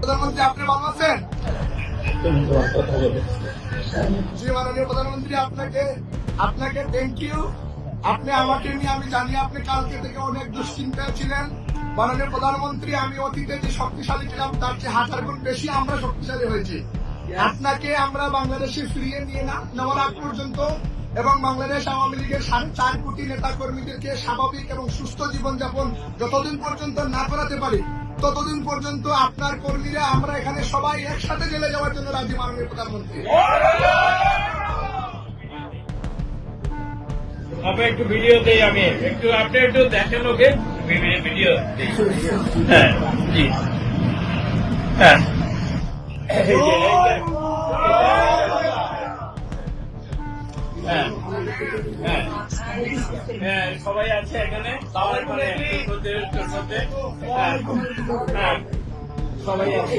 প্রধানমন্ত্রী, আপনি ভালো জি, মাননীয় প্রধানমন্ত্রী, আপনাকে আপনাকে থ্যাংক ইউ আপনি আমাকে নিয়ে, আমি জানি আপনি কালকে থেকে অনেক দুশ্চিন্তায় ছিলেন। মাননীয় প্রধানমন্ত্রী, আমি অতীতে যে শক্তিশালী ছিলাম, তার চেয়ে হাজার গুণ বেশি আমরা শক্তিশালী হয়েছি। আপনাকে আমরা বাংলাদেশে ফিরিয়ে নিয়ে না, নেওয়ার আগ পর্যন্ত এবং বাংলাদেশ আওয়ামী লীগের সাড়ে চার কোটি নেতা কর্মীদেরকে স্বাভাবিক এবং সুস্থ জীবনযাপন যতদিন পর্যন্ত না করাতে পারি ততদিন পর্যন্ত আপনার কর্মীরা আমরা এখানে সবাই একসাথে জেলে যাওয়ার জন্য রাজি মাননীয় প্রধানমন্ত্রী। আপনি একটু ভিডিও দেই আমি। একটু আপনি একটু দেখেন ওকে। ভিডিও ভিডিও হ্যাঁ জি। হ্যাঁ। হ্যাঁ হ্যাঁ হ্যাঁ সবাই আছে এখানে মানে হ্যাঁ হ্যাঁ সবাই আছে